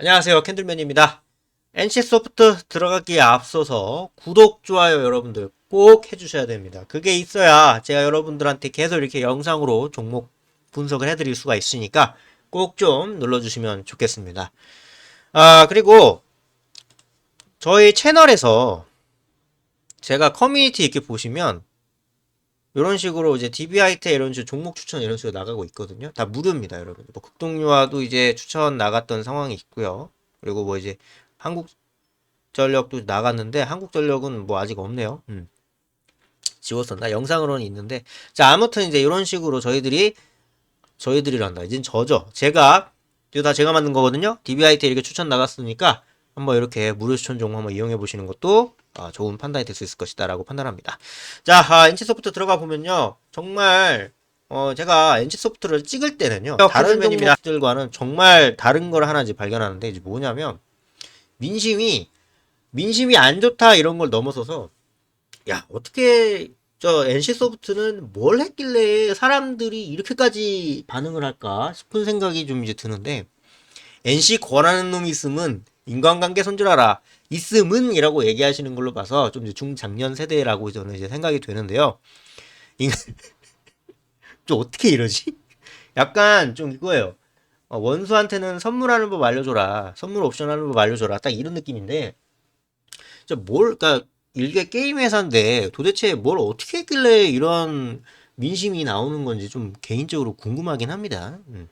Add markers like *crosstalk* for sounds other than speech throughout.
안녕하세요. 캔들맨입니다. NC소프트 들어가기에 앞서서 구독, 좋아요 여러분들 꼭 해주셔야 됩니다. 그게 있어야 제가 여러분들한테 계속 이렇게 영상으로 종목 분석을 해드릴 수가 있으니까 꼭 좀 눌러주시면 좋겠습니다. 아, 그리고 저희 채널에서 제가 커뮤니티 이렇게 보시면 이런 식으로 이제 DBIT 이런 식으로 종목 추천 이런 식으로 나가고 있거든요. 다 무료입니다, 여러분. 뭐 극동유화도 이제 추천 나갔던 상황이 있고요. 그리고 뭐 이제 한국전력도 나갔는데 한국전력은 뭐 아직 없네요. 음. 지웠었나? 영상으로는 있는데 자 아무튼 이제 이런 식으로 저희들이 저희들이란다. 이젠 저죠. 제가 이거 다 제가 만든 거거든요. DBIT 이렇게 추천 나갔으니까 한번 이렇게 무료 추천 종목 한번 이용해 보시는 것도 아, 좋은 판단이 될 수 있을 것이다라고 판단합니다. 자, 아, NC소프트 들어가 보면요. 정말 어, 제가 NC소프트를 찍을 때는요. 다른 종목들과는 정말 다른 걸 하나 이제 발견하는데 이제 뭐냐면 민심이 민심이 안 좋다 이런 걸 넘어서서 야, 어떻게 저 NC소프트는 뭘 했길래 사람들이 이렇게까지 반응을 할까 싶은 생각이 좀 이제 드는데 NC 권하는 놈이 있으면 인간관계 손절하라. 있음은 이라고 얘기하시는 걸로 봐서 좀 이제 중장년 세대라고 저는 이제 생각이 되는데요. 인- *laughs* 좀 어떻게 이러지? 약간 좀 이거예요. 어, 원수한테는 선물하는 법 알려줘라. 선물 옵션 하는 법 알려줘라. 딱 이런 느낌인데, 저 뭘, 그니까, 일개 게임 회사인데 도대체 뭘 어떻게 했길래 이런 민심이 나오는 건지 좀 개인적으로 궁금하긴 합니다. 음.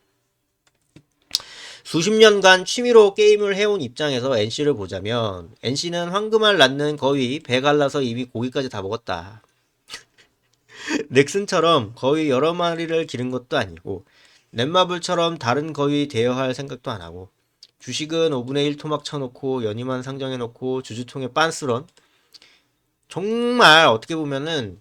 수십 년간 취미로 게임을 해온 입장에서 NC를 보자면 NC는 황금알 낳는 거위 배 갈라서 이미 고기까지 다 먹었다. *laughs* 넥슨처럼 거위 여러 마리를 기른 것도 아니고 넷마블처럼 다른 거위 대여할 생각도 안 하고 주식은 5분의 1 토막 쳐놓고 연임한 상정해놓고 주주통에 빤스런 정말 어떻게 보면은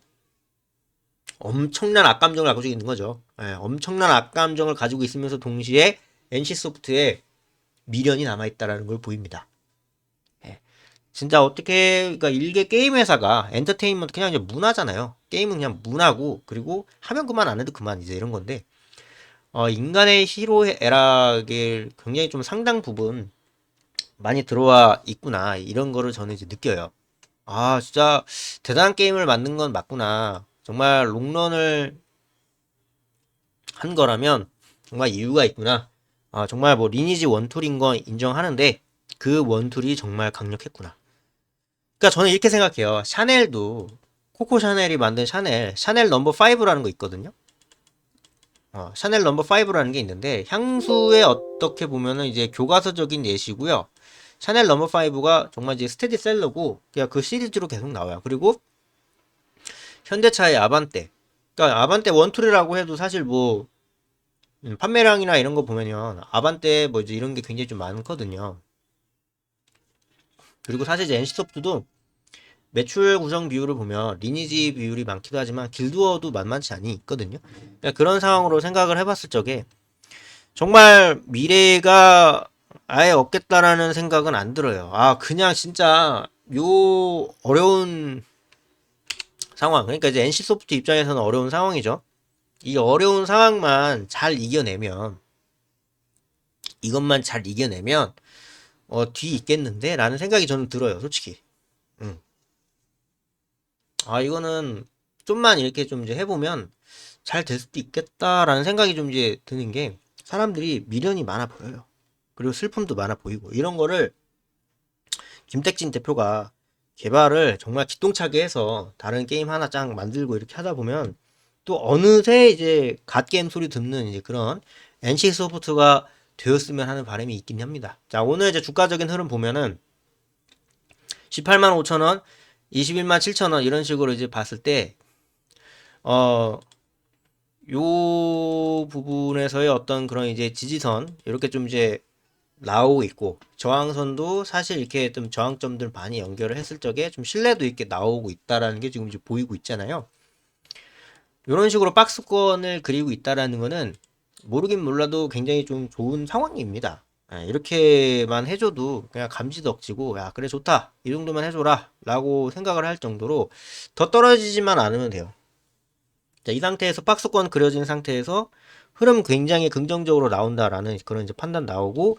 엄청난 악감정을 가지고 있는 거죠. 예, 엄청난 악감정을 가지고 있으면서 동시에 NC소프트에 미련이 남아있다라는 걸 보입니다. 예. 진짜 어떻게, 그러니까 일개 게임 회사가 엔터테인먼트 그냥 이제 문화잖아요. 게임은 그냥 문화고, 그리고 하면 그만 안 해도 그만 이제 이런 건데, 어, 인간의 희로의 애락에 굉장히 좀 상당 부분 많이 들어와 있구나. 이런 거를 저는 이제 느껴요. 아, 진짜 대단한 게임을 만든 건 맞구나. 정말 롱런을 한 거라면 정말 이유가 있구나. 아, 정말 뭐 리니지 원툴인 건 인정하는데 그 원툴이 정말 강력했구나. 그러니까 저는 이렇게 생각해요. 샤넬도 코코 샤넬이 만든 샤넬, 샤넬 넘버 5라는 거 있거든요. 어, 샤넬 넘버 5라는 게 있는데 향수에 어떻게 보면은 이제 교과서적인 예시고요. 샤넬 넘버 5가 정말 이제 스테디셀러고 그냥 그 시리즈로 계속 나와요. 그리고 현대차의 아반떼. 그러니까 아반떼 원툴이라고 해도 사실 뭐 음, 판매량이나 이런 거 보면요. 아반떼 뭐 이제 이런 게 굉장히 좀 많거든요. 그리고 사실 이제 NC소프트도 매출 구성 비율을 보면 리니지 비율이 많기도 하지만 길드워도 만만치 않이 있거든요. 그러니까 그런 상황으로 생각을 해봤을 적에 정말 미래가 아예 없겠다라는 생각은 안 들어요. 아, 그냥 진짜 요 어려운 상황. 그러니까 이제 NC소프트 입장에서는 어려운 상황이죠. 이 어려운 상황만 잘 이겨내면 이것만 잘 이겨내면 어, 뒤 있겠는데? 라는 생각이 저는 들어요, 솔직히. 음. 아, 이거는 좀만 이렇게 좀 이제 해보면 잘 될 수도 있겠다라는 생각이 좀 이제 드는 게 사람들이 미련이 많아 보여요. 그리고 슬픔도 많아 보이고 이런 거를 김택진 대표가 개발을 정말 기똥차게 해서 다른 게임 하나 짱 만들고 이렇게 하다 보면 또 어느새 이제 갓게임 소리 듣는 이제 그런 NC 소프트가 되었으면 하는 바람이 있긴 합니다. 자, 오늘 이제 주가적인 흐름 보면은 18만 5천 원, 21만 7천 원 이런 식으로 이제 봤을 때 어, 요 부분에서의 어떤 그런 이제 지지선 이렇게 좀 이제 나오고 있고 저항선도 사실 이렇게 좀 저항점들 많이 연결을 했을 적에 좀 신뢰도 있게 나오고 있다라는 게 지금 이제 보이고 있잖아요. 이런 식으로 박스권을 그리고 있다라는 거는 모르긴 몰라도 굉장히 좀 좋은 상황입니다. 예, 이렇게만 해줘도 그냥 감지도 억지고 야 그래 좋다 이 정도만 해줘라 라고 생각을 할 정도로 더 떨어지지만 않으면 돼요. 자, 이 상태에서 박스권 그려진 상태에서 흐름 굉장히 긍정적으로 나온다라는 그런 이제 판단 나오고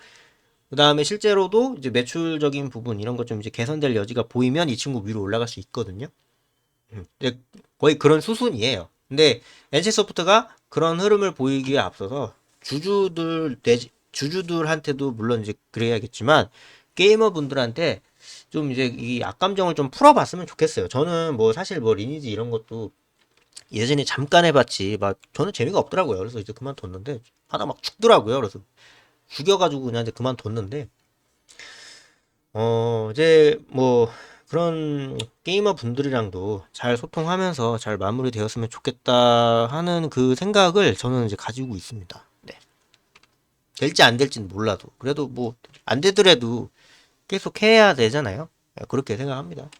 그 다음에 실제로도 이제 매출적인 부분 이런 것 좀 이제 개선될 여지가 보이면 이 친구 위로 올라갈 수 있거든요. 음, 거의 그런 수순이에요. 근데 NC소프트가 그런 흐름을 보이기에 앞서서 주주들 주주들한테도 물론 이제 그래야겠지만 게이머 분들한테 좀 이제 이 악감정을 좀 풀어봤으면 좋겠어요. 저는 뭐 사실 뭐 리니지 이런 것도 예전에 잠깐 해봤지 막 저는 재미가 없더라고요. 그래서 이제 그만뒀는데 하다 막 죽더라고요. 그래서 죽여가지고 그냥 이제 그만뒀는데 어 이제 뭐 그런 게이머 분들이랑도 잘 소통하면서 잘 마무리되었으면 좋겠다 하는 그 생각을 저는 이제 가지고 있습니다. 네. 될지 안 될지는 몰라도 그래도 뭐 안 되더라도 계속 해야 되잖아요. 네, 그렇게 생각합니다.